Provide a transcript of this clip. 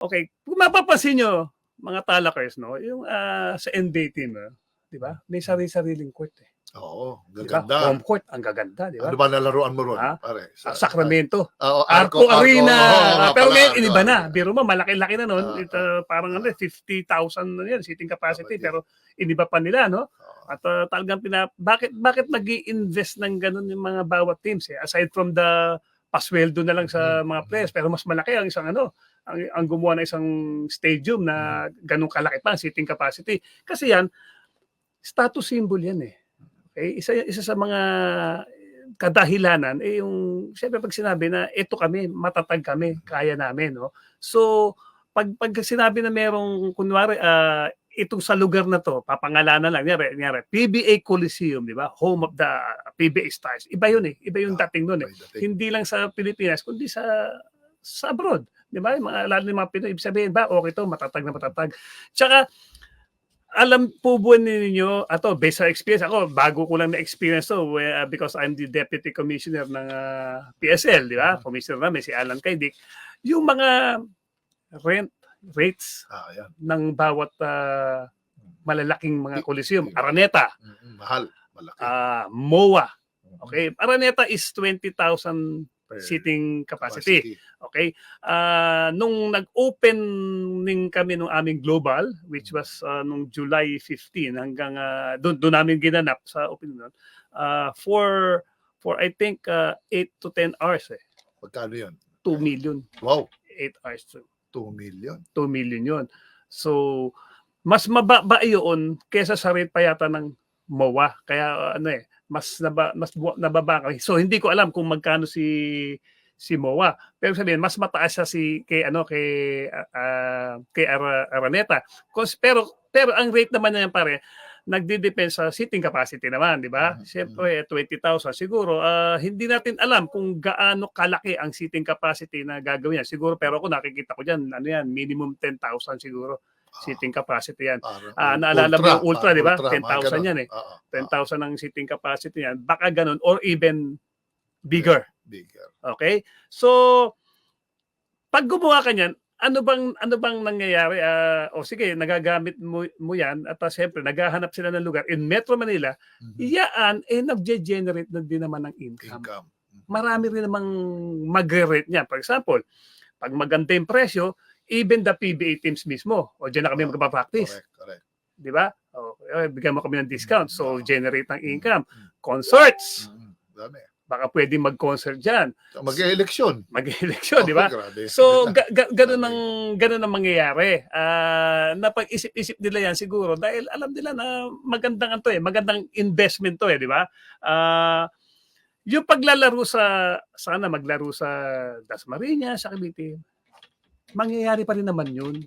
Okay, kung mapapansin nyo, mga talakers, no, yung ah, sa NBA team, ah, di ba? May sarili-sariling court eh. Oo, gaganda. Home court, ang gaganda, di ba? Ano ba nalaruan mo ron? Ha? Pare, Sa Sacramento. Oo, Arco, Arena. oo, oo, nga Pero ngayon, Arco iniba na. Arena. Biro mo, malaki-laki na nun. Ah, Ito, parang ano, 50,000 na yan, seating capacity. Tama, Pero iniba pa nila, no? Oo. At uh, talagang pina, bakit bakit nag invest ng ganun yung mga bawat teams eh? Aside from the pasweldo na lang sa Mhm. mga players, pero mas malaki ang isang ano, ang, ang gumawa ng isang stadium na ganun kalaki pa seating capacity. Kasi yan, status symbol yan eh. Okay? Isa, isa sa mga kadahilanan eh yung syempre pag sinabi na ito kami, matatag kami, kaya namin, no? So, pag pag sinabi na merong kunwari ah, itong sa lugar na to, papangalanan lang, nyari, nyari, PBA Coliseum, di ba? Home of the PBA Stars. Iba yun eh. Iba yung Ah, dating nun eh. Hindi lang sa Pilipinas, kundi sa sa abroad. Di ba? Mga, lalo ng mga Pinoy, ibig sabihin ba, okay to, matatag na matatag. Tsaka, alam po ba ninyo, ato, based sa experience, ako, bago ko lang na-experience to where, uh, because I'm the Deputy Commissioner ng uh, PSL, di ba? Commissioner namin, si Alan Kaidik. Yung mga rent rates Ah, yan. ng bawat uh, malalaking mga coliseum. Araneta, Mm, Mahal. Malaki. uh, MOA. Mm, Okay, Araneta is 20,000 per seating capacity. Okay? Ah, nung nag-opening kami nung aming global, which was ah, nung July 15 hanggang uh, doon doon namin ginanap sa opening nun, ah, for for I think 8 to 10 hours eh. Magkano yun? 2 million. Wow. 8 hours. 2 million. 2 million yun. So, mas mababa yun kesa sa rate pa yata ng MOA. Kaya ano eh, mas naba, mas nababa. So hindi ko alam kung magkano si si MOA. Pero sabihin, mas mataas siya si kay ano kay ah, kay Ara, Araneta. Pero pero ang rate naman niyan pare nagde-depend sa seating capacity naman, di ba? Mhm. Siyempre, 20,000. Siguro, ah, hindi natin alam kung gaano kalaki ang seating capacity na gagawin yan. Siguro, pero ako nakikita ko dyan, ano yan, minimum 10,000 siguro seating capacity yan. Parang Ah, naalala mo yung ultra, ah, di ba? ultra, mga 10,000 ganun. yan eh. Oo, oo. 10,000 ang seating capacity yan. Baka ganun or even bigger. Bigger. Okay? So, pag gumawa ka niyan, ano bang ano bang nangyayari? Ah, o sige, nagagamit mo, mo yan at uh, siyempre naghahanap sila ng lugar in Metro Manila. Mhm. Iyaan eh nagge-generate na din naman ng income. Income. Mhm. Marami rin namang mag-rate niyan. For example, pag maganda yung presyo, even the PBA teams mismo, o dyan na kami Ah, magpa-practice. Correct, correct. Di ba? O, eh, bigyan mo kami ng discount. So, Ah. generate ng income. Mhm. Concerts. Mhm. Dami. Baka pwede mag-concert dyan. Mag-eleksyon. Mag-eleksyon, di ba? Oh, grabe. So, ga- ga- ganun ang ganun ang mangyayari. Ah, napag-isip-isip nila yan siguro dahil alam nila na magandang ano to eh, magandang investment to eh, di ba? Ah, yung paglalaro sa sana maglaro sa Dasmariñas, sa Cavite, mangyayari pa rin naman yun.